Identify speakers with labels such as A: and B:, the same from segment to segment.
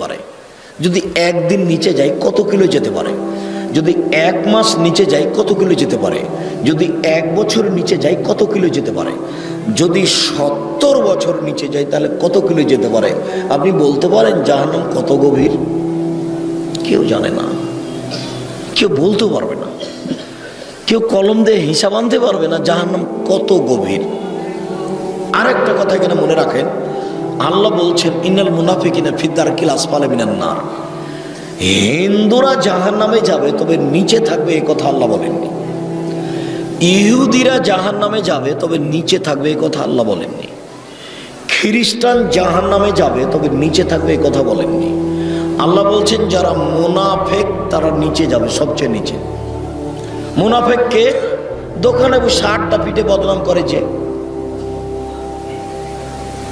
A: পারে। যদি একদিন নিচে যায়, কত কিলো যেতে পারে? যদি এক মাস নিচে যায়, কত কিলো যেতে পারে? যদি এক বছর নিচে যায়, কত কিলো যেতে পারে? যদি সত্তর বছর নিচে যায়, তাহলে কত কিলো যেতে পারে? আপনি বলতে পারেন, জাহান্নাম কত গভীর? কেউ জানে না। কেউ বলতেও পারবে না। কেউ কলম দিয়ে হিসাব আনতে পারবে না, জাহান্নাম কত গভীর। আর একটা কথা এখানে মনে রাখেন আল্লাহ বলছেন ইনাল মুনাফিকিনা ফিদ্দার কিলাস পালে মিনান না হিন্দুরা জাহান নামে যাবে, তবে নিচে থাকবে এ কথা আল্লাহ বলেননি। ইহুদিরা জাহান নামে যাবে, তবে নিচে থাকবে এ কথা আল্লাহ বলেননি। খ্রিস্টান জাহান নামে যাবে, তবে নিচে থাকবে এই কথা বলেননি। আল্লাহ বলছেন, যারা মুনাফেক, তারা নিচে যাবে, সবচেয়ে নিচে। মুনাফেককে দোকানে বসে আটটা পিঠে বদনাম করেছে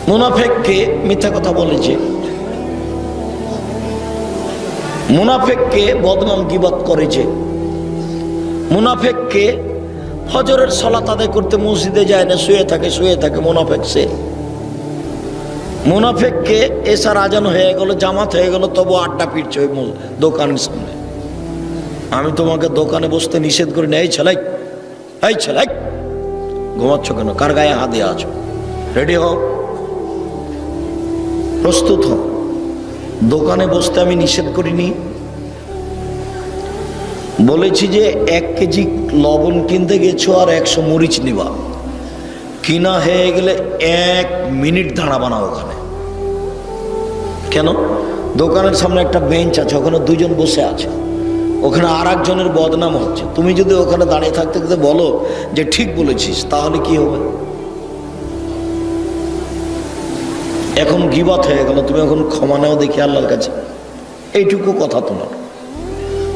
A: মুনাফেককে মিথ্যা কথা বলেছে মুনাফেককে বদনাম গিবত করেছে মুনাফেককে ফজরের সলাত আদায় করতে মসজিদে যায় না, শুয়ে থাকে শুয়ে থাকে মুনাফেক সে। মুনাফেককে এসার আজান হয়ে গেল, জামাত হয়ে গেল, তবু আড্ডা পিটছে ওই দোকানের সামনে। আমি তোমাকে দোকানে বসতে নিষেধ করি না, এই ছেলাই এই ছেলাই ঘুমাচ্ছ কেন? কার গায়ে হাত দিয়ে আছো? রেডি হও। প্রস্তুত হও। দোকানে বসতে আমি নিষেধ করিনি। বলেছি যে এক কেজি লবণ কিনতে গেছো আর একশো মরিচ নিবা। কিনা হয়ে গেলে এক মিনিট দাঁড়াবা না ওখানে। কেন? দোকানের সামনে একটা বেঞ্চ আছে, ওখানে দুজন বসে আছে। ওখানে আর একজনের বদনাম হচ্ছে। তুমি যদি ওখানে দাঁড়িয়ে থাকতে বলো যে ঠিক বলেছিস, তাহলে কি হবে? এখন গিবাত হয়ে গেল, তুমি এখন ক্ষমা নাও দেখি আল্লাহর কাছে। এইটুকু কথা তোমার।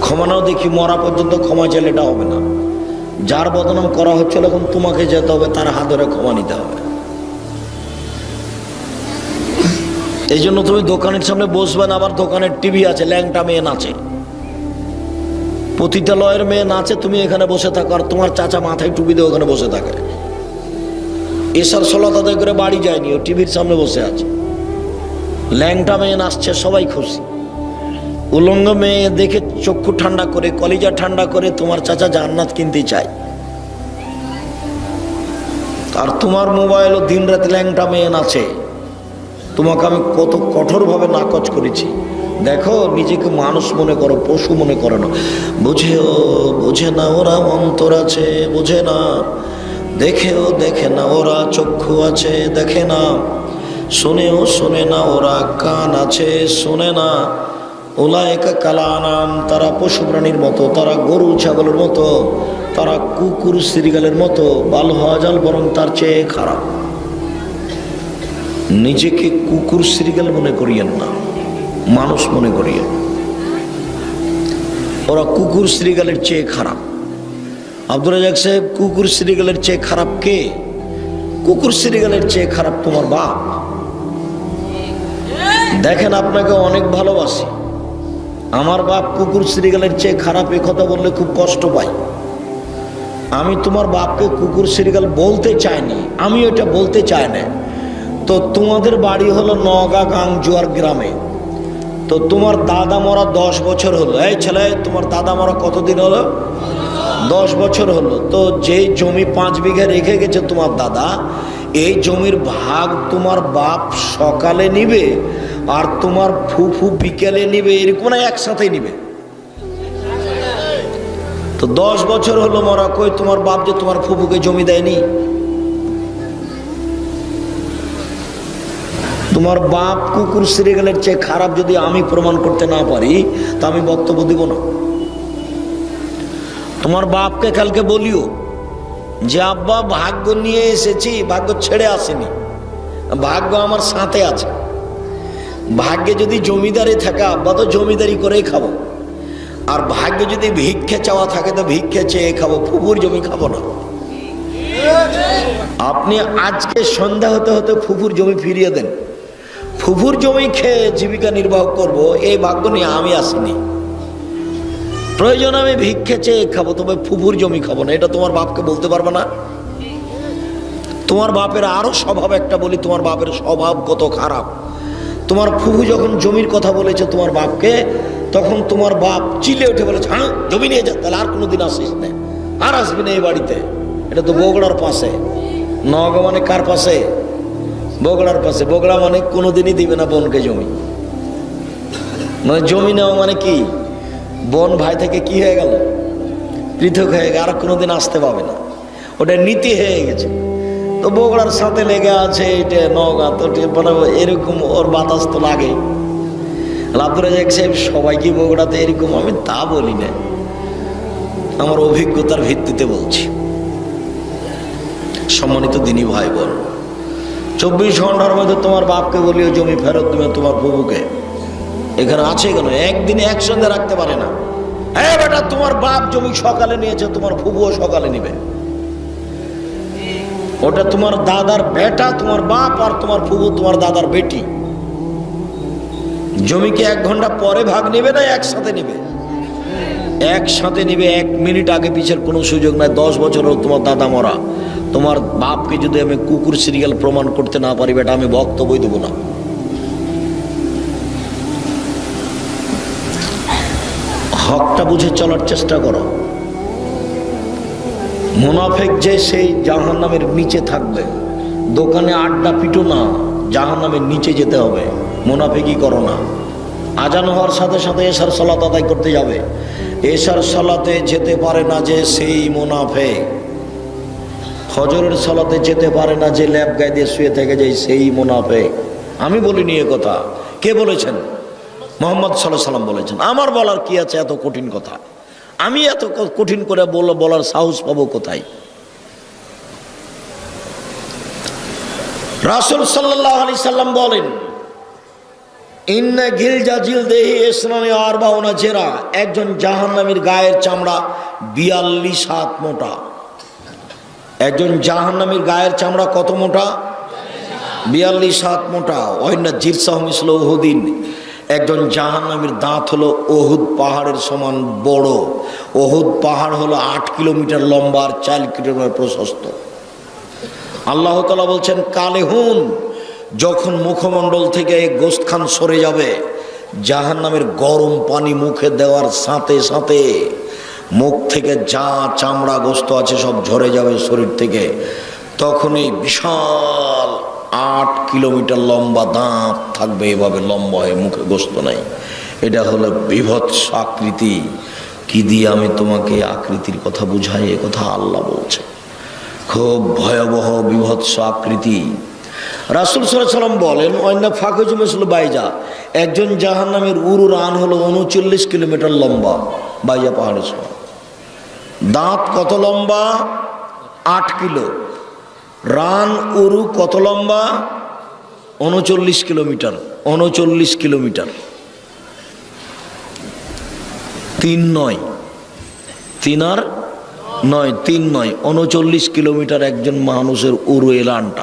A: ক্ষমা নাও দেখি মরা পর্যন্ত ক্ষমা চাইলে এটা হবে না। যার বদনাম করা হচ্ছিল এখন তোমাকে যেতে হবে, তার হাত ধরে ক্ষমা নিতে হবে। এই জন্য তুমি দোকানের সামনে বসবে না, আবার দোকানের টিভি আছে, ল্যাংটা মেয়ে নাচে। পতিতালয়ের মেয়ে নাচে, তুমি এখানে বসে থাকো, আর তোমার চাচা মাথায় টুপি দিয়ে ওখানে বসে থাকে। এসার সলাত আদায় করে বাড়ি যায়নি, ও টিভির সামনে বসে আছে। ল্যাংটা মেয়ে নাচছে, সবাই খুশি। উলঙ্গ মেয়ে দেখে চক্ষু ঠান্ডা করে, কলিজা ঠান্ডা করে তোমার চাচা জান্নাত কিনতে চায়। আর তোমার মোবাইলও দিন রাত ল্যাংটা মেয়ে নাচে। তোমাকে আমি কত কঠোরভাবে নাকচ করেছি। দেখো, নিজেকে মানুষ মনে করো, পশু মনে করো না। বুঝেও, বুঝে না ওরা অন্তর আছে, বুঝে না। দেখেও দেখে না, ওরা চক্ষু আছে, দেখে না। শোনেও শোনে না, ওরা কান আছে, শোনে না। ওলায়কা কালানাম, তারা পশু প্রাণীর মতো, তারা গরু, ছাগলের মতো, তারা কুকুর, সিরিগালের মতো, বাল হওয়াজাল বরং তার চেয়ে খারাপ। নিজেকে কুকুর, সিরিগাল মনে করিয়েন না, মানুষ মনে করিয়েন। ওরা কুকুর শ্রীগালের চেয়ে খারাপ। আব্দুল রাজাক সাহেব, কুকুর শ্রীগালের চেয়ে খারাপ কে? কুকুর শ্রীগালের চেয়ে খারাপ তোমার বাপ। দেখেন, আপনাকে অনেক ভালোবাসি। আমার বাপ কুকুর শ্রীগালের চেয়ে খারাপ, এ কথা বললে খুব কষ্ট পাই আমি তোমার বাপকে কুকুর শ্রীগাল বলতে চাইনি আমি ওটা বলতে চাই না। তো তোমাদের বাড়ি হলো নগা গাংজুয়ার গ্রামে। তো তোমার দাদা মরা দশ বছর হলো। এই ছেলে, তোমার দাদা মরা কতদিন হলো? দশ বছর হলো। তো যেই জমি পাঁচ বিঘা রেখে গেছে তোমার দাদা, এই জমির ভাগ তোমার বাপ সকালে নিবে আর তোমার ফুফু বিকেলে নিবে, এরকম না একসাথে নিবে? তো দশ বছর হলো মরা, কই তোমার বাপ যে তোমার ফুফুকে জমি দেয়নি? তোমার বাপ কুকুর সিরিয়ালের চেয়ে খারাপ যদি আমি প্রমাণ করতে না পারি, তা আমি বক্তব্য দিব না। তোমার বাপকে কালকে বলিও যে, আব্বা, ভাগ্য নিয়ে এসেছি, ভাগ্য ছেড়ে আসেনি। ভাগ্য আমার সাথে আছে। ভাগ্যে যদি জমিদারি থাকে, আব্বা, তো জমিদারি করেই খাব। আর ভাগ্যে যদি ভিক্ষে চাওয়া থাকে, তো ভিক্ষে চেয়ে খাব ফুপুর জমি খাব না। আপনি আজকে সন্ধ্যা হতে হতে ফুপুর জমি ফিরিয়ে দেন। ফুফুর জমি খেয়ে জীবিকা নির্বাহ করব, এই ভাগ্য নিয়ে আমি আসিনি। প্রয়োজন আমি ভিক্ষে চেয়ে খাব, তবে ফুফুর জমি খাব না। এটা তোমার বাপকে বলতে পারবে না? তোমার বাপের আরও স্বভাব একটা বলি, তোমার বাপের স্বভাব কত খারাপ। তোমার ফুফু যখন জমির কথা বলেছে তোমার বাপকে, তখন তোমার বাপ চিলে উঠে বলেছে হ্যাঁ জমি নিয়ে যা, তাহলে আর কোনোদিন আসিস না। আর আসবি না এই বাড়িতে। এটা তো বগুড়ার পাশে। নগা মানে কার পাশে? বগুড়ার পাশে। বগুড়া মানে কোনোদিনই দিবে না বোনকে জমি। মানে জমি নেওয়া মানে কি? বোন ভাই থেকে কি হয়ে গেল? পৃথক হয়ে গেল, আর কোনোদিন আসতে পাবে না। ওটা নীতি হয়ে গেছে। তো বগুড়ার সাথে লেগে আছে এটা নগা তো মানে এরকম ওর বাতাস তো লাগে। আব্দুল রাজাক সাহেব সবাই কি বগুড়াতে এরকম? আমি তা বলি না। আমার অভিজ্ঞতার ভিত্তিতে বলছি। সম্মানিত দিনী ভাই বোন চব্বিশ ঘণ্টার মধ্যে তোমার বাপকে বলিও জমি ফেরত দেবে তোমার প্রভুকে এখানে আছে কেন? একদিনে একসঙ্গে রাখতে পারে না। হ্যাঁ বেটা, তোমার বাপ জমি সকালে নিয়েছে, তোমার ফুবুও সকালে নিবে। ওটা তোমার দাদার বেটা, তোমার বাপ, আর তোমার ফুবু তোমার দাদার বেটি। জমিকে এক ঘণ্টা পরে ভাগ নেবে না, একসাথে নেবে? একসাথে নিবে, এক মিনিট আগে পিছের কোনো সুযোগ নাই, দশ বছর হোক তোমার দাদা মরা। তোমার বাপকে যদি আমি কুকুর সিরিয়াল প্রমাণ করতে না পারি, বেটা, আমি বক্তব্যই দেবো না। হকটা বুঝে চলার চেষ্টা করো। মুনাফেক যে সেই জাহান নামের নিচে থাকবে। দোকানে আড্ডা পিটো না জাহান নামের নিচে যেতে হবে। মুনাফেকই করো না। আজান হওয়ার সাথে সাথে এসার সলাত আদায় করতে যাবে। এসার সলাতে যেতে পারে না যে সেই মুনাফেক। ফজরের সলাতে যেতে পারে না যে ল্যাব গায়ে দিয়ে শুয়ে থেকে যায় সেই মুনাফেক। আমি বলিনি এ কথা। কে বলেছেন? মোহাম্মদ সাল্লাহ সাল্লাম বলেছেন, আমার বলার কি আছে? এত কঠিন কথা। আমি এত কঠিন করে বল- বলার সাহস পাবো কোথায়? রাসুল সাল্লাহ আলি সাল্লাম বলেন, ইন্না গিলজা জিল দেহি ইসলামে আর বাউনা জেরা। একজন জাহান্নামীর গায়ের চামড়া বিয়াল্লিশ হাত মোটা। একজন জাহান্নামীর গায়ের চামড়া কত মোটা? বিয়াল্লিশ হাত মোটা। অন্য জিরসাহ মিসল ওহুদিন একজন জাহান্নামীর দাঁত হলো ওহুদ পাহাড়ের সমান বড়। ওহুদ পাহাড় হলো আট কিলোমিটার লম্বা আর চার কিলোমিটার প্রশস্ত। আল্লাহ তালা বলছেন, কালেহুন, যখন মুখমণ্ডল থেকে গোস্ত খান সরে যাবে জাহান নামের গরম পানি মুখে দেওয়ার সাথে সাথে মুখ থেকে যা চামড়া গোস্ত আছে সব ঝরে যাবে শরীর থেকে। তখনই বিশাল আট কিলোমিটার লম্বা দাঁত থাকবে এভাবে লম্বা হয়ে মুখে গোস্ত নাই। এটা হলো বিভৎস আকৃতি। কি দিয়ে আমি তোমাকে আকৃতির কথা বুঝাই? এ কথা আল্লাহ বলছে। খুব ভয়াবহ, বিভৎস আকৃতি। রাসুল সাল্লাম বলেন, অন্য ফাঁকুজুম আসল বাইজা। একজন জাহান নামের উরু রান হলো উনচল্লিশ কিলোমিটার লম্বা, বাইজা পাহাড়ের সমান। দাঁত কত লম্বা? আট কিলো। রান উরু কত লম্বা? উনচল্লিশ কিলোমিটার উনচল্লিশ কিলোমিটার। তিন নয়। তিন আর নয়, তিন নয়, উনচল্লিশ কিলোমিটার একজন মানুষের উরু এলানটা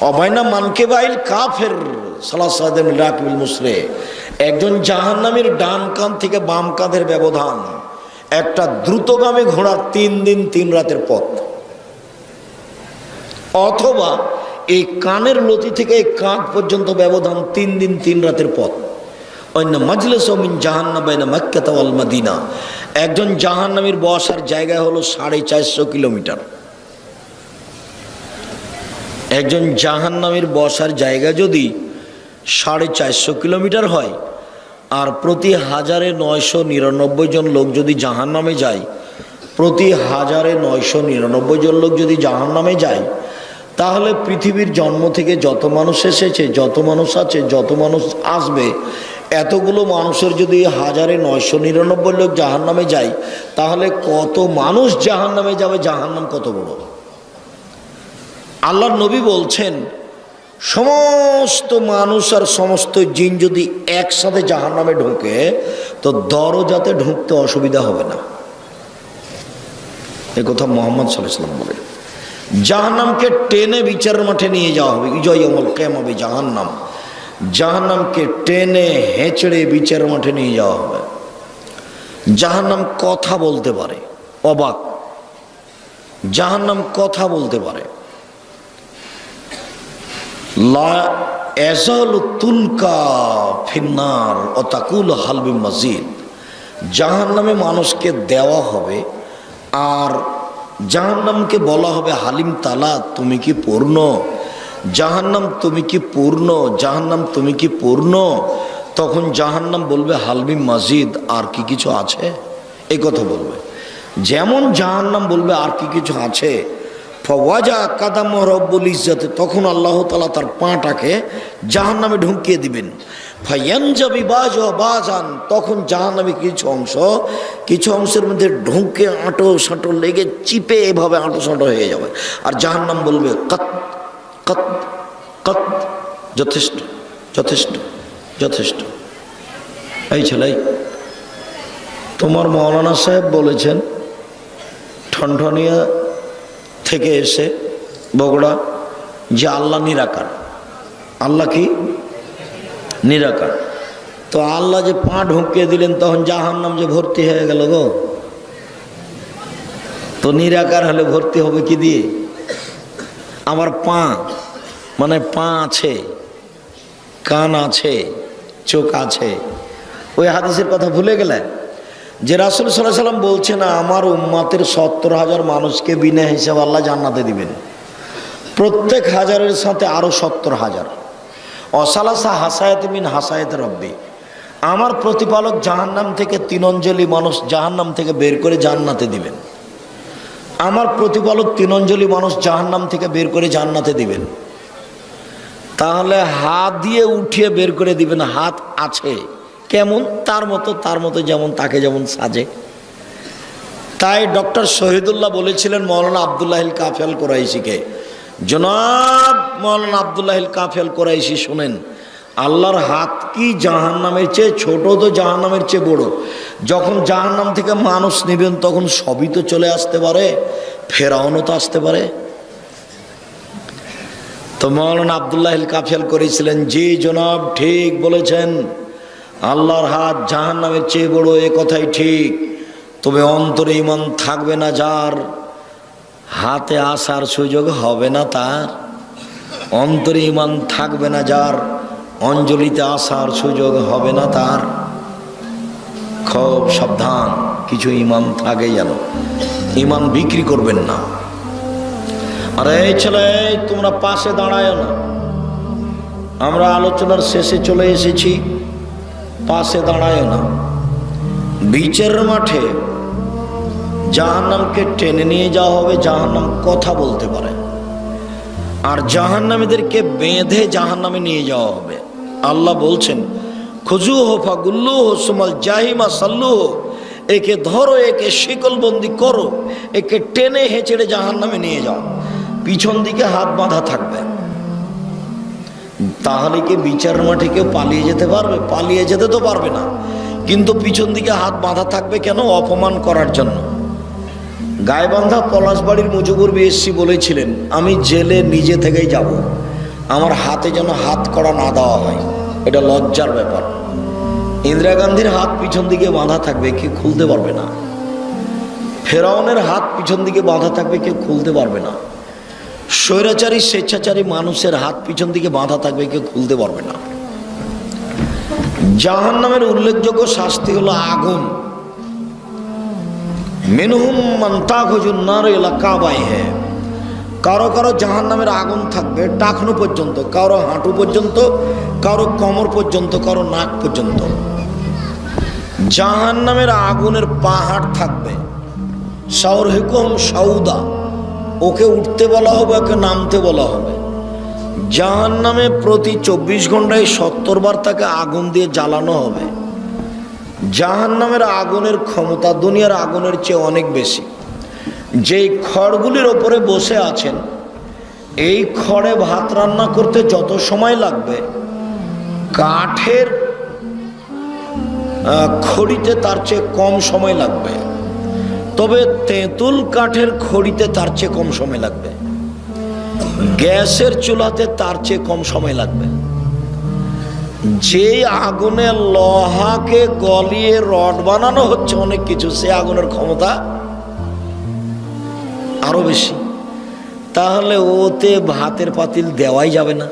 A: অবায়না মানকে বাইল কাফের সালাসাদেম রাকিবুল মুসরে। একজন জাহান্নামীর ডান কান থেকে বাম কাঁধের ব্যবধান। একটা দ্রুতগামী ঘোড়ার তিন দিন তিন রাতের পথ। অথবা এই কানের লতি থেকে এই কাঁধ পর্যন্ত ব্যবধান তিন দিন, তিন রাতের পথ। অন্য মাজলিস মিন জাহান্না বাইনা মাক্কাতা ওয়াল একজন জাহান্নামীর বসার জায়গা হলো সাড়ে চারশো কিলোমিটার। একজন জাহান্নামীর বসার জায়গা যদি সাড়ে চারশো কিলোমিটার হয়, আর প্রতি হাজারে নয়শো নিরানব্বই জন লোক যদি জাহান্নামে যায়, প্রতি হাজারে নয়শো নিরানব্বই জন লোক যদি জাহান্নামে যায় তাহলে পৃথিবীর জন্ম থেকে যত মানুষ এসেছে, যত মানুষ আছে, যত মানুষ আসবে, এতগুলো মানুষের যদি হাজারে নয়শো নিরানব্বই লোক জাহান্নামে যায়, তাহলে কত মানুষ জাহান্নামে যাবে? জাহান্নাম কত বড়? আল্লাহর নবী বলছেন, সমস্ত মানুষ আর সমস্ত জিন যদি একসাথে জাহান নামে ঢোকে, তো দরজাতে ঢুকতে অসুবিধা হবে না। এ কথা মোহাম্মদ সাল্লাম বলে জাহান্নামকে টেনে বিচারের মাঠে নিয়ে যাওয়া হবে। ইজয় অমল কেম হবে? জাহান্নাম। জাহান্নামকে টেনে হেঁচড়ে বিচারের মাঠে নিয়ে যাওয়া হবে। জাহান্নাম কথা বলতে পারে। অবাক। জাহান্নাম কথা বলতে পারে। তুলকা ফিন্নার ও তাকুল হালবি মসজিদ জাহান নামে মানুষকে দেওয়া হবে আর জাহান্নামকে বলা হবে হালিম তালা, তুমি কি পূর্ণ? জাহান্নাম তুমি কি পূর্ণ? জাহান্নাম তুমি কি পূর্ণ? তখন জাহান্নাম বলবে, হালমি মসজিদ আর কি কিছু আছে? এ কথা বলবে। যেমন জাহান্নাম বলবে, আর কি কিছু আছে? ফওয়াজা কাদাম রব্বুল ইজ্জাতে, তখন আল্লাহ তালা তার পাটাকে জাহান নামে ঢুকিয়ে দিবেন। ফাইয়ানজাবি বাজ বাজান, তখন জাহান নামে কিছু অংশ, কিছু অংশের মধ্যে ঢুকে আঁটো সাঁটো লেগে চিপে এভাবে আঁটো সাঁটো হয়ে যাবে। আর জাহান নাম বলবে, কত কত কত, যথেষ্ট যথেষ্ট যথেষ্ট। এই ছেলে, তোমার মৌলানা সাহেব বলেছেন, ঠনঠনিয়া থেকে এসে বগুড়া যে আল্লাহ নিরাকার। আল্লাহ কি? নিরাকার। তো আল্লাহ যে পা ঢুকিয়ে দিলেন, তখন জাহান নাম যে ভর্তি হয়ে গেল গো। তো নিরাকার হলে ভর্তি হবে কি দিয়ে? আমার পা মানে পা আছে, কান আছে, চোখ আছে। ওই হাদিসের কথা ভুলে গেলে? যে রাসুল সাল্লাহ সাল্লাম বলছে না, আমার উম্মাতের সত্তর হাজার মানুষকে বিনা হিসাব আল্লাহ জান্নাতে দিবেন। প্রত্যেক হাজারের সাথে আরও সত্তর হাজার। অসালাসা হাসায়ত মিন হাসায়ত রব্বি। আমার প্রতিপালক জাহান্নাম থেকে তিন অঞ্জলি মানুষ জাহান্নাম থেকে বের করে জান্নাতে দিবেন। আমার প্রতিপালক তিন অঞ্জলি মানুষ জাহান্নাম থেকে বের করে জান্নাতে দিবেন। তাহলে হাত দিয়ে উঠিয়ে বের করে দিবেন, হাত আছে। কেমন? তার মতো তার মতো যেমন, তাকে যেমন সাজে। তাই ডক্টর শহীদুল্লাহ বলেছিলেন, মৌলানা আবদুল্লাহিল কাফেল কোরাইশিকে জনাব মৌলানা আবদুল্লাহিল কাফেল কোরাইশি শোনেন, আল্লাহর হাত কি জাহান নামের চেয়ে ছোট তো জাহান নামের চেয়ে বড়? যখন জাহান নাম থেকে মানুষ নেবেন, তখন সবই তো চলে আসতে পারে, ফেরাউনও তো আসতে পারে। তো মৌলানা আবদুল্লাহিল কাফেল করেছিলেন, জি জনাব, ঠিক বলেছেন। আল্লাহর হাত জাহান নামের চেয়ে বড় এ কথাই ঠিক। তবে অন্তরে ইমান থাকবে না যার। হাতে আসার সুযোগ হবে না তার। অন্তরে ইমান থাকবে না যার। অঞ্জলিতে আসার সুযোগ হবে না তার। খুব সাবধান, কিছু ইমান থাকে যেন। ইমান বিক্রি করবেন না। আর এই ছেলে তোমরা পাশে দাঁড়ায় না। আমরা আলোচনার শেষে চলে এসেছি। পাশে দাঁড়ায় না। বিচের মাঠে জাহান্নামকে টেনে নিয়ে যাওয়া হবে, জাহান্নাম কথা বলতে পারে। আর জাহান্নামীদেরকে বেঁধে জাহান্নামে নিয়ে যাওয়া হবে। আল্লাহ বলছেন খুজু হো ফাগুল্লু হো সুমাল জাহিমা সাল্লু একে ধরো, একে শিকলবন্দি করো, একে টেনে হেঁচড়ে জাহান্নামে নিয়ে যাও। পিছন দিকে হাত বাঁধা থাকবে। তাহলে কি বিচার মাঠে কেউ পালিয়ে যেতে পারবে? পালিয়ে যেতে তো পারবে না। কিন্তু পিছন দিকে হাত বাঁধা থাকবে কেন অপমান করার জন্য? গায়েবান্ধা পলাশবাড়ির মুজিবুর বিএসসি বলেছিলেন, আমি জেলে নিজে থেকেই যাব। আমার হাতে যেন হাত করা না দেওয়া হয়। এটা লজ্জার ব্যাপার। ইন্দিরা গান্ধীর হাত পিছন দিকে বাঁধা থাকবে, কেউ খুলতে পারবে না। ফেরাউনের হাত পিছন দিকে বাঁধা থাকবে, কেউ খুলতে পারবে না। স্বৈরাচারী, স্বেচ্ছাচারী মানুষের হাত পিছন দিকে বাঁধা থাকবে, কেউ খুলতে পারবে না। জাহান নামের উল্লেখযোগ্য শাস্তি হলো আগুন। মেনহুম মান্তাখজুন্নার এলাকা বাই হে কারও কারও জাহান নামের আগুন থাকবে টাকনু পর্যন্ত, কারও হাঁটু পর্যন্ত, কারও কোমর পর্যন্ত, কারও নাক পর্যন্ত। জাহান নামের আগুনের পাহাড় থাকবে। সাউর হুকুম সাউদা ওকে উঠতে বলা হবে, ওকে নামতে বলা হবে। জাহান নামে প্রতি চব্বিশ ঘন্টায় সত্তর বার তাকে আগুন দিয়ে জ্বালানো হবে। জাহান নামের আগুনের ক্ষমতা দুনিয়ার আগুনের চেয়ে অনেক বেশি। যেই খড়গুলির ওপরে বসে আছেন, এই খড়ে ভাত রান্না করতে যত সময় লাগবে, কাঠের খড়িতে তার চেয়ে কম সময় লাগবে। তবে তেঁতুল কাঠের খড়িতে তার চেয়ে কম সময় লাগবে। গ্যাসের চুলাতে তার চেয়ে কম সময় লাগবে। যে আগুনে লোহাকে গলিয়ে রড বানানো হচ্ছে, অনেক কিছু, সে আগুনের ক্ষমতা আরও বেশি। তাহলে ওতে ভাতের পাতিল দেওয়াই যাবে না।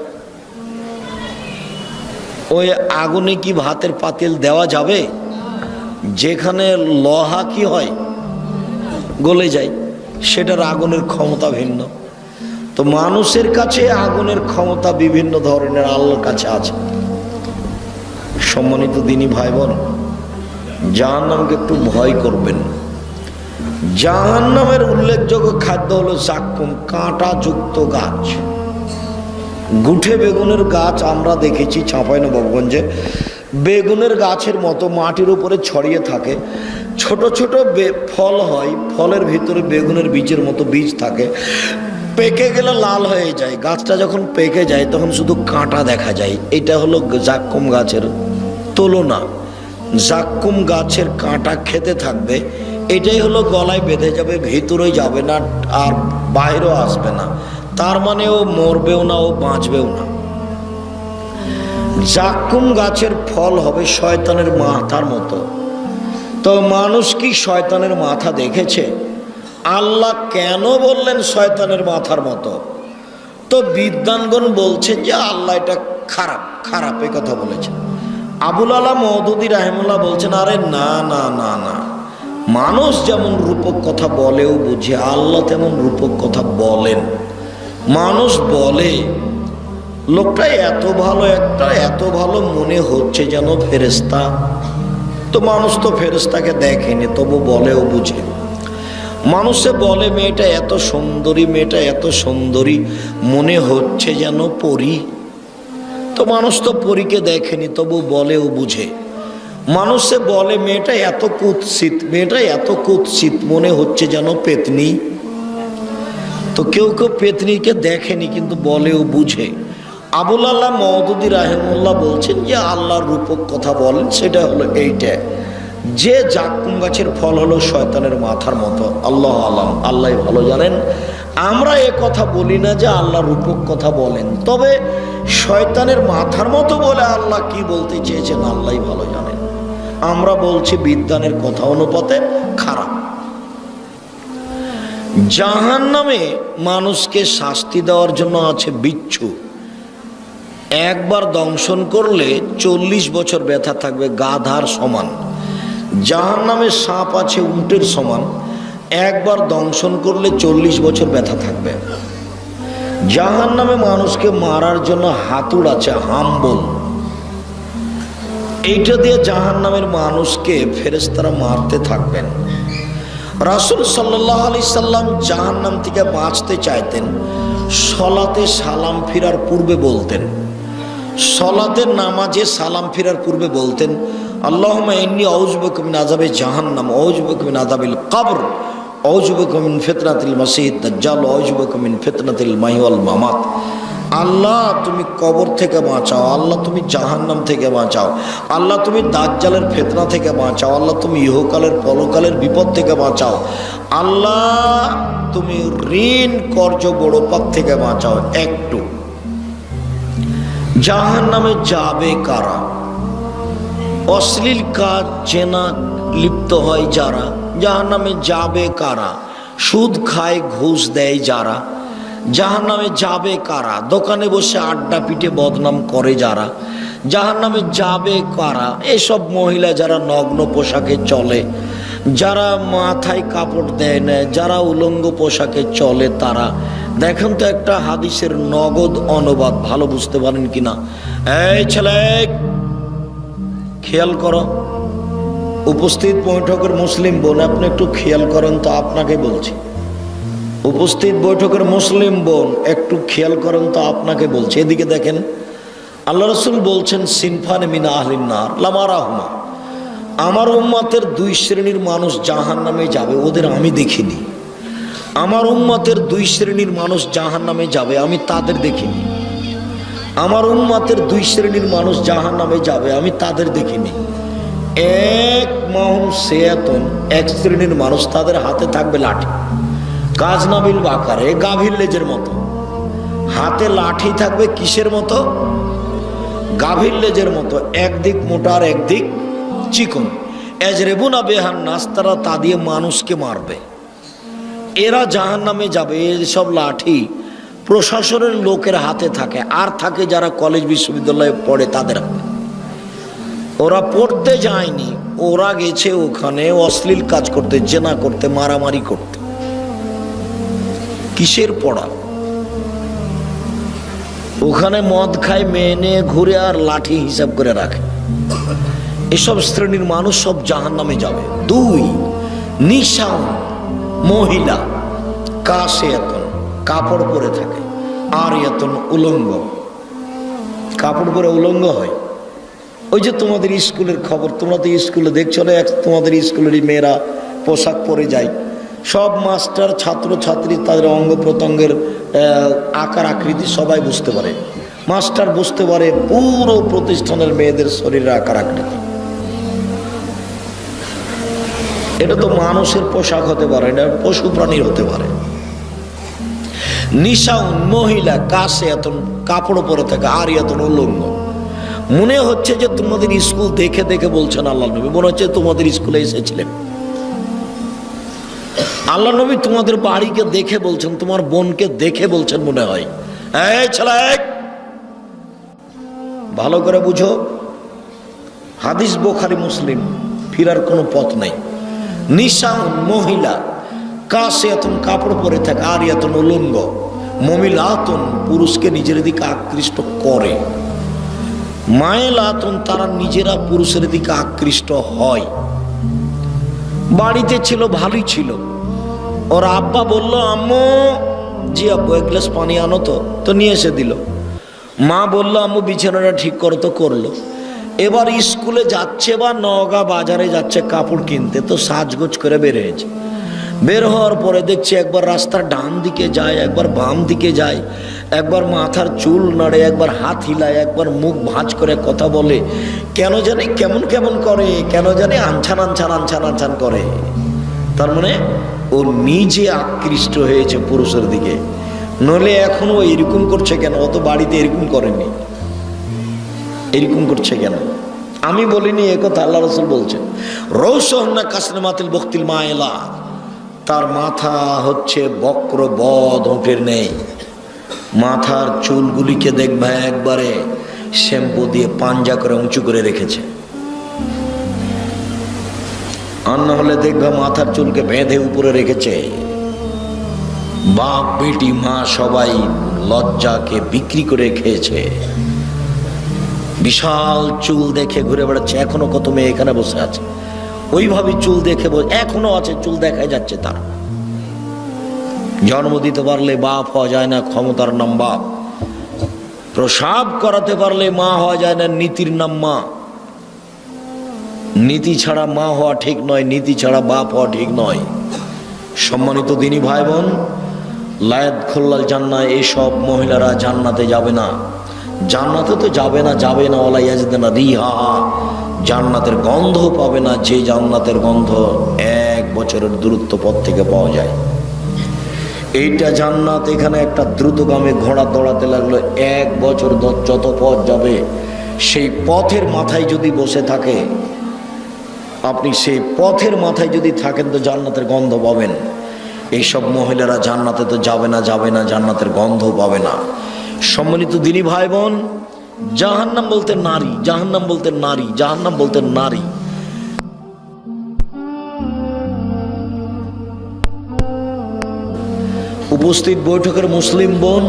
A: ওই আগুনে কি ভাতের পাতিল দেওয়া যাবে? যেখানে লোহা কি হয় গলে যায়, সেটার আগুনের ক্ষমতা ভিন্ন। তো মানুষের কাছে আগুনের ক্ষমতা বিভিন্ন ধরনের আল্লাহর কাছে আছে। সম্মানিত দিনী ভাই বোন জাহান্নামকে একটু ভয় করবেন জাহান্নামের উল্লেখযোগ্য খাদ্য হলো চাক্কুম কাঁটাযুক্ত গাছ। গুঠে বেগুনের গাছ আমরা দেখেছি চাঁপাইনবাবগঞ্জে বেগুনের গাছের মতো মাটির উপরে ছড়িয়ে থাকে। ছোট ছোট ফল হয়, ফলের ভিতরে বেগুনের বীজের মতো বীজ থাকে। পেকে গেলে লাল হয়ে যায়। গাছটা যখন পেকে যায়, তখন শুধু কাঁটা দেখা যায়। এটা হলো জাক্কুম গাছের তুলনা। জাক্কুম গাছের কাঁটা খেতে থাকবে। এটাই হলো গলায় বেঁধে যাবে, ভিতরে যাবে না, আর বাইরেও আসবে না। তার মানে ও মরবেও না ও বাঁচবেও না। জাক্কুম গাছের ফল হবে শয়তানের মাথার মতো। তো মানুষ কি শয়তানের মাথা দেখেছে? আল্লাহ কেন বললেন শয়তানের মাথার মতো? তো বিদ্যানগণ বলছেন যে আল্লাহ এটা খারাপ খারাপ এ কথা বলেছেন আবুল আলা মহদুদি রাহেমুল্লাহ বলছেন, আরে না না না না। মানুষ যেমন রূপক কথা বলেও বুঝে, আল্লাহ তেমন রূপক কথা বলেন। মানুষ বলে লোকটা এত ভালো একটা, এত ভালো মনে হচ্ছে যেন ফেরেস্তা তো মানুষ তো ফেরেস্তাকে দেখেনি, তবু বলে বলেও বুঝে। মানুষে বলে, মেয়েটা এত সুন্দরী, মেয়েটা এত সুন্দরী, মনে হচ্ছে যেন পরী। তো মানুষ তো পরীকে দেখেনি, তবু বলেও বুঝে। মানুষে বলে, মেয়েটা এত কুৎসিত, মেয়েটা এত কুৎসিত, মনে হচ্ছে যেন পেতনি। তো কেউ কেউ পেতনিকে দেখেনি, কিন্তু বলেও বুঝে। আবুল আল্লাহ মহদুদি রাহেমুল্লাহ বলছেন যে আল্লাহর রূপক কথা বলেন সেটা হলো এইটা। যে জাক্কুম গাছের ফল হলো শয়তানের মাথার মতো। আল্লাহ আলাম, আল্লাহ ভালো জানেন। আমরা এ কথা বলি না যে আল্লাহ রূপক কথা বলেন। তবে শয়তানের মাথার মতো বলে আল্লাহ কি বলতে চেয়েছেন আল্লাহ ভালো জানেন। আমরা বলছি বিদ্যানের কথা অনুপাতে খারাপ। জাহান নামে মানুষকে শাস্তি দেওয়ার জন্য আছে বিচ্ছু। একবার দংশন করলে চল্লিশ বছর ব্যথা থাকবে, গাধার সমান। জাহান নামে সাপ আছে, উটের সমান। একবার দংশন করলে চল্লিশ বছর ব্যথা থাকবে। জাহান নামে মানুষকে মারার জন্য হাতুড় আছে, হাম্বল। এইটা দিয়ে জাহান নামের মানুষকে ফেরেস্তারা মারতে থাকবেন। রাসুল সাল্লাহ আলি সাল্লাম জাহান্নাম থেকে বাঁচতে চাইতেন, সলাতে সালাম ফিরার পূর্বে বলতেন সলাতের নামাজে সালাম ফিরার পূর্বে বলতেন আল্লাহ এমনি অউজবকমিন আজাবে জাহান্নাম অউজবকমিন আজাবিল কবর অউজবকমিন ফেতনাতিল মসিদ দাজ্জাল অউজবকমিন ফেতনাতিল মাহিওয়াল মামাত। আল্লাহ, তুমি কবর থেকে বাঁচাও, আল্লাহ, তুমি জাহান্নাম থেকে বাঁচাও, আল্লাহ, তুমি দাজ্জালের ফেতনা থেকে বাঁচাও, আল্লাহ, তুমি ইহকালের পরকালের বিপদ থেকে বাঁচাও, আল্লাহ, তুমি ঋণ কর্য বড় পাপ থেকে বাঁচাও, একটু। জাহান নামে যাবে কারা? অশ্লীল কাজ চেনা লিপ্ত হয় যারা। জাহান নামে যাবে কারা? সুদ খায়, ঘুষ দেয় যারা। জাহান নামে যাবে কারা? দোকানে বসে আড্ডা পিটে বদনাম করে যারা। জাহান নামে যাবে কারা? এসব মহিলা যারা নগ্ন পোশাকে চলে, যারা মাথায় কাপড় দেয় না, যারা উলঙ্গ পোশাকে চলে তারা। দেখেন তো একটা হাদিসের নগদ অনুবাদ, ভালো বুঝতে পারেন কিনা? এই ছেলে, খেয়াল করো, উপস্থিত বৈঠকের মুসলিম বোন, আপনি একটু খেয়াল করেন তো আপনাকে বলছি। উপস্থিত বৈঠকের মুসলিম বোন, একটু খেয়াল করেন তো আপনাকে বলছি। এদিকে দেখেন, আল্লাহ রসুল বলছেন, সিনফান মিনা আহলিনার লামার আহমা আমার উম্মাতের দুই শ্রেণির মানুষ জাহান নামে যাবে, ওদের আমি দেখিনি। আমার উম্মাতের দুই শ্রেণির মানুষ জাহান নামে যাবে, আমি তাদের দেখিনি। আমার উম্মাতের দুই শ্রেণির মানুষ জাহান নামে যাবে, আমি তাদের দেখিনি। এক মাহুম সেয়াতন, এক শ্রেণির মানুষ তাদের হাতে থাকবে লাঠি। কাজ নাবিল বাকারে, গাভীর লেজের মতো। হাতে লাঠি থাকবে কিসের মতো? গাভীর লেজের মতো, একদিক মোটা আর একদিক চিকন। এজরেবুনা বেহান নাস, তারা তা দিয়ে মানুষকে মারবে। এরা জাহান নামে যাবে এসব লাঠি। প্রশাসনের লোকের হাতে থাকে, আর থাকে যারা কলেজ বিশ্ববিদ্যালয়ে পড়ে তাদের হাতে। ওরা পড়তে যায়নি, ওরা গেছে ওখানে অশ্লীল কাজ করতে, জেনা করতে, মারামারি করতে। কিসের পড়া? ওখানে মদ খায়, মেয়ে নিয়ে ঘুরে আর লাঠি হিসাব করে রাখে। এসব শ্রেণির মানুষ সব জাহান নামে যাবে। দুই নিশাও মহিলা, কাশে এতন কাপড় পরে থাকে আর এতন উলঙ্গ। কাপড় পরে উলঙ্গ হয়। ওই যে তোমাদের স্কুলের খবর, তোমরা তো স্কুলে দেখছ না, এক তোমাদের স্কুলেরই মেয়েরা পোশাক পরে যায়। সব মাস্টার, ছাত্র, ছাত্রী, তাদের অঙ্গ প্রত্যঙ্গের আকার, আকৃতি সবাই বুঝতে পারে। মাস্টার বুঝতে পারে পুরো প্রতিষ্ঠানের মেয়েদের শরীরের আকার, আকৃতি। এটা তো মানুষের পোশাক হতে পারে, এটা পশু প্রাণীর হতে পারে। নিশাউন, মহিলা কাছে এত কাপড় পরে থাকে আর এত উল্লঙ্গ মনে হচ্ছে যে তোমাদের স্কুল দেখে দেখে বলছেন আল্লাহ নবী, মনে হচ্ছে তোমাদের স্কুলে এসেছিলেন। আল্লাহ নবী তোমাদের বাড়িকে দেখে বলছেন, তোমার বোনকে দেখে বলছেন মনে হয়। ভালো করে বুঝো, হাদিস বোখারি মুসলিম, ফিরার কোনো পথ নেই। নিশাউন মহিলা কাশে এতন কাপড় পরে থাকে আর এতন উলঙ্গ। মমিলাতন পুরুষকে নিজের দিকে আকৃষ্ট করে। মায়েলাতন তারা নিজেরা পুরুষের দিকে আকৃষ্ট হয়। বাড়িতে ছিল, ভালোই ছিল। ওর আব্বা বলল, আম্মু, জি আব্বু, এক গ্লাস পানি আনো তো। তো নিয়ে এসে দিল। মা বলল, আম্মু, বিছানাটা ঠিক করো। তো করল। এবার স্কুলে যাচ্ছে বা নগা বাজারে যাচ্ছে কাপড় কিনতে, তো সাজগোজ করে বেরিয়েছে বের হওয়ার পরে দেখছি একবার রাস্তার ডান দিকে যায়, একবার বাম দিকে যায়, একবার মাথার চুল নাড়ে, একবার হাত হিলায়, একবার মুখ ভাঁজ করে কথা বলে, কেন জানি কেমন কেমন করে, কেন জানি আনছান আনছান আনছান আনছান করে। তার মানে ও নিজে আকৃষ্ট হয়েছে পুরুষের দিকে। নলে এখনও এরকম করছে কেন? অত বাড়িতে এরকম করেনি। এরকম করছে কেন? আমি বলিনি একথা আল্লাহ রসুল বলছেন। রৌসহনা কাসনে মাতিল বক্তিল মায়েলা। তার মাথা হচ্ছে বক্র বধ ওঠের নেই। মাথার চুলগুলিকে দেখবে একবারে শ্যাম্পু দিয়ে পাঞ্জা করে উঁচু করে রেখেছে। আর না হলে দেখবে মাথার চুলকে বেঁধে উপরে রেখেছে। বাপ, বেটি, মা সবাই লজ্জাকে বিক্রি করে খেয়েছে। বিশাল চুল দেখে ঘুরে বেড়াচ্ছে, এখনও কত মেয়ে এখানে বসে আছে। ওইভাবে চুল দেখে এখনও আছে, চুল দেখা যাচ্ছে তার। জন্ম দিতে পারলে বাপ হওয়া যায় না, ক্ষমতার নাম বাপ। প্রসাব করাতে পারলে মা হওয়া যায় না, নীতির নাম মা। নীতি ছাড়া মা হওয়া ঠিক নয়, নীতি ছাড়া বাপ হওয়া ঠিক নয়। সম্মানিত দিনী ভাই বোন, লায়ত খোল্লাল জান্না এসব মহিলারা জান্নাতে যাবে না। জান্নাতে তো যাবে না যাবে না ওলা ইয়াজিদে না রিহা। জান্নাতের গন্ধ পাবে না, যে জান্নাতের গন্ধ এক বছরের দূরত্ব পথ থেকে পাওয়া যায়। এইটা জান্নাত, এখানে একটা দ্রুতগামী ঘোড়া দৌড়াতে লাগল, এক বছর যত পথ যাবে, সেই পথের মাথায় যদি বসে থাকে, আপনি সেই পথের মাথায় যদি থাকেন তো জান্নাতের গন্ধ পাবেন। এইসব মহিলারা জান্নাতে তো যাবে না যাবে না, জান্নাতের গন্ধ পাবে না। সম্মানিত দিনী ভাই বোন, জাহান্নাম বলতে নারী, জাহান্নাম বলতে নারী, জাহান্নাম বলতে নারী। উপস্থিত বৈঠকের মুসলিম বোন,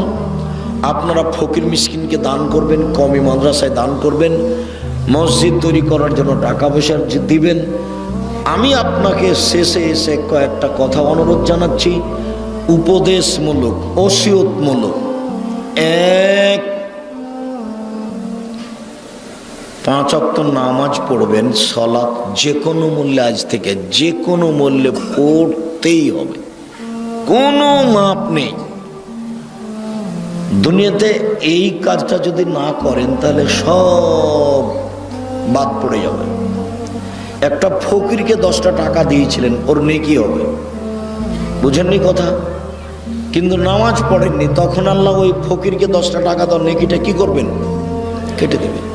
A: আপনারা ফকির মিসকিনকে দান করবেন কমি মাদ্রাসায় দান করবেন, মসজিদ তৈরি করার জন্য টাকা পয়সা দিবেন। আমি আপনাকে শেষে এসে কয়েকটা কথা অনুরোধ জানাচ্ছি। উপদেশমূলক, ওসিয়তমূলক। এক। পাঁচ অক্ত নামাজ পড়বেন, সলাৎ যে কোনো মূল্যে আজ থেকে যে কোনো মূল্যে পড়তেই হবে। কোনো মাপ নেই। দুনিয়াতে এই কাজটা যদি না করেন, তাহলে সব বাদ পড়ে যাবে। একটা ফকিরকে দশটা টাকা দিয়েছিলেন, ওর নেকি হবে। বুঝেননি কথা? কিন্তু নামাজ পড়েননি, তখন আল্লাহ ওই ফকিরকে দশটা টাকা দেওয়ার নেকিটা কি করবেন? কেটে দেবেন।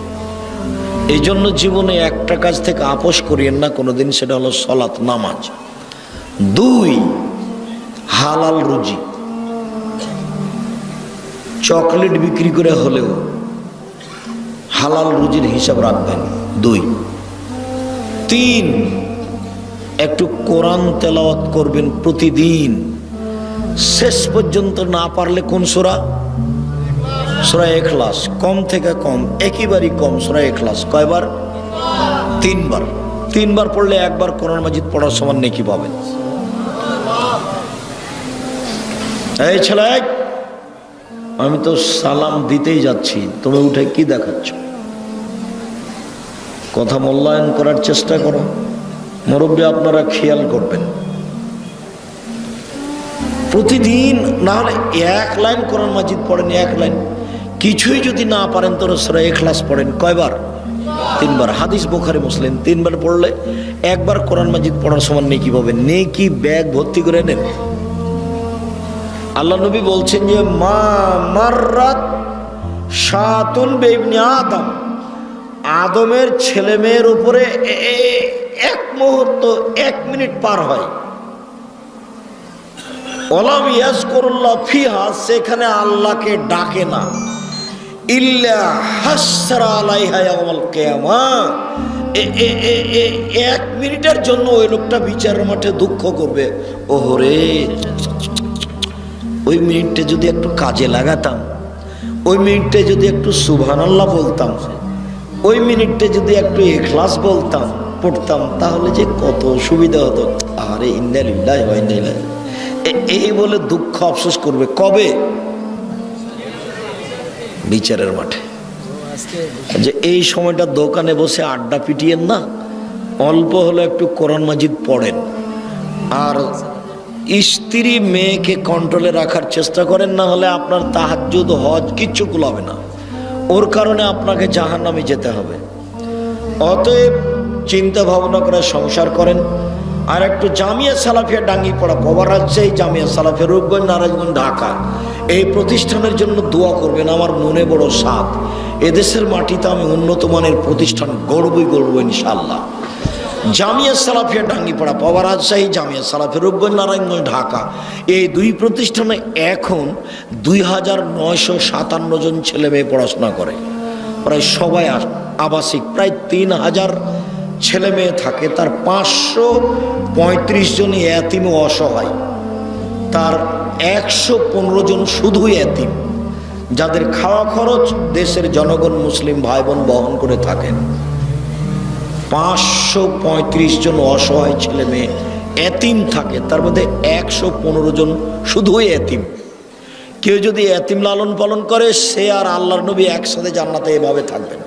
A: এই জন্য জীবনে একটা কাজ থেকে আপোষ করিয়েন না, কোনোদিন সেটা হলো সলাৎ নামাজ। দুই, হালাল রুজি। চকলেট বিক্রি করে হলেও হালাল রুজির হিসাব রাখবেন। দুই। তিন, একটু কোরআন তেলাওয়াত করবেন প্রতিদিন। শেষ পর্যন্ত না পারলে কোন সোরা? সোরা এখলাস। কম থেকে কম, একেবারেই কম সোরা এখলাস। কয়বার? তিনবার। তিনবার পড়লে একবার কোরআন মাজিদ পড়ার সমান নেকি পাবেন। এই ছেলে আমি তো সালাম দিতেই যাচ্ছি। তুমি উঠে কি দেখাচ্ছ? কথা মূল্যায়ন করার চেষ্টা করো। মুরব্বী, আপনারা খেয়াল করবেন। প্রতিদিন না হলে এক লাইন কোরআন মাজিদ পড়েন, এক লাইন। কিছুই যদি না পারেন, তো রসরা এখলাস পড়েন। কয়বার? তিনবার। হাদিস বোখারি, মুসলিম। তিনবার পড়লে একবার কোরআন মাজিদ পড়ার সমান পাবেন। নেকি ব্যাগ ভর্তি করে নেন। আল্লাহ নবী বলছেন যে, মা মাররাত সাতুন বেবনি আদম। আদমের ছেলে মেয়ের উপরে এক মুহূর্ত, এক মিনিট পার হয়। ওলাম ইয়াজকুরুল্লাহ ফিহা, সেখানে আল্লাহকে ডাকে না। ইল্লা হাসরা আলাইহা ইয়াউমাল কিয়ামা এক মিনিটের জন্য ওই লোকটা বিচারের মাঠে দুঃখ করবে। ওহরে, ওই মিনিটটা যদি একটু কাজে লাগাতাম, ওই মিনিটটা যদি একটু সুবহানাল্লাহ বলতাম, ওই মিনিটটা যদি একটু এখলাস বলতাম, পড়তাম, তাহলে যে কত সুবিধা হতো। আরে ইন্দালিল্লাহ এই বলে দুঃখ আফসোস করবে। কবে? বিচারের মাঠে। যে এই সময়টা দোকানে বসে আড্ডা পিটিয়েন না, অল্প হলো একটু কোরআন মাজিদ পড়েন। আর স্ত্রী মেয়েকে কন্ট্রোলে রাখার চেষ্টা করেন, না হলে আপনার তাহাজ্জুদ, হজ কিচ্ছু কুলাবে না। ওর কারণে আপনাকে জাহান নামে যেতে হবে। অতএব চিন্তা ভাবনা করে সংসার করেন। আর একটু জামিয়া সালাফিয়া ডাঙ্গি পড়া কবার রাজশাহী, জামিয়া সালাফিয়া রূপগঞ্জ, নারায়ণগঞ্জ, ঢাকা। এই প্রতিষ্ঠানের জন্য দোয়া করবেন, আমার মনে বড় সাপ এদেশের মাটিতে আমি উন্নত মানের প্রতিষ্ঠান গড়বই গড়ব ইনশাল্লাহ জামিয়া সালাফিয়া ডাঙ্গিপাড়া পাওয়া রাজশাহী, জামিয়া সালাফিয়া রূপগঞ্জ, নারায়ণগঞ্জ, ঢাকা। এই দুই প্রতিষ্ঠানে এখন দুই হাজার নয়শো সাতান্ন জন ছেলে মেয়ে পড়াশোনা করে। প্রায় সবাই আবাসিক, প্রায় তিন হাজার ছেলে মেয়ে থাকে, তার পাঁচশো পঁয়ত্রিশ জন এতিম অসহায়। তার একশো পনেরো জন শুধুই এতিম, যাদের খাওয়া খরচ দেশের জনগণ মুসলিম ভাই বোন বহন করে থাকেন। পাঁচশো পঁয়ত্রিশ জন অসহায় ছেলে মেয়ে এতিম থাকে, তার মধ্যে একশো পনেরো জন শুধুই এতিম। কেউ যদি এতিম লালন পালন করে, সে আর আল্লাহর নবী একসাথে জান্নাতে এভাবে থাকবেন।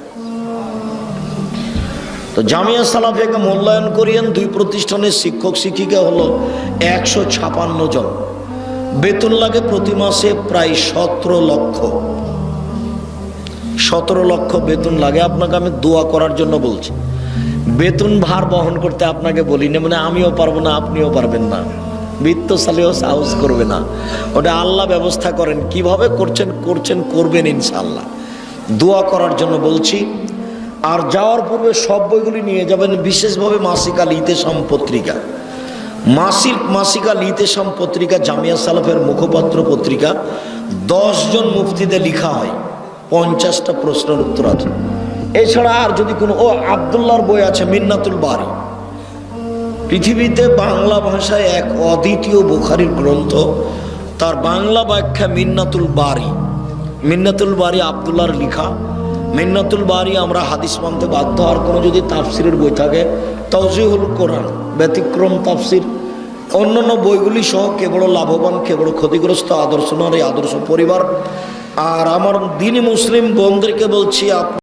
A: তো জামিয়া সালাফিয়াকে মূল্যায়ন করিয়েন, দুই প্রতিষ্ঠানের শিক্ষক শিক্ষিকা হলো একশো ছাপান্ন জন। বেতন লাগে প্রতি মাসে প্রায় সতেরো লক্ষ। সতেরো লক্ষ বেতন লাগে। আপনাকে আমি দোয়া করার জন্য বলছি। বেতন ভার বহন করতে আপনাকে বলি না মানে আমিও পারব না, আপনিও পারবেন না। বৃত্তশালীও সাহস করবে না। ওটা আল্লাহ ব্যবস্থা করেন। কীভাবে করছেন করছেন, করবেন ইনশাল্লাহ দোয়া করার জন্য বলছি আর যাওয়ার পূর্বে সব বইগুলি নিয়ে যাবেন, বিশেষভাবে মাসিকা লিতেসাম পত্রিকা মাসিক মাসিকা লিতেসাম পত্রিকা জামিয়া সালাফের মুখপাত্র পত্রিকা জন মুফতিতে লিখা হয়, পঞ্চাশটা প্রশ্নের উত্তর আছে। এছাড়া আর যদি কোনো, ও আবদুল্লাহর বই আছে, মিন্নাতুল বাড়ি পৃথিবীতে বাংলা ভাষায় এক অদ্বিতীয় বুখারির গ্রন্থ, তার বাংলা ব্যাখ্যা মিন্নাতুল বাড়ি মিন্নাতুল বাড়ি আবদুল্লাহর লেখা। মিন্নাতুল বাড়ি আমরা হাদিস মানতে বাধ্য আর কোনো যদি তাফসিরের বই থাকে তজিহুল কোরআন, ব্যতিক্রম তাফসির, অন্যান্য বইগুলি সহ কেবল লাভবান, কেবল ক্ষতিগ্রস্ত আদর্শ নয় আদর্শ পরিবার। আর আমার দিন মুসলিম বন্ধুকে বলছি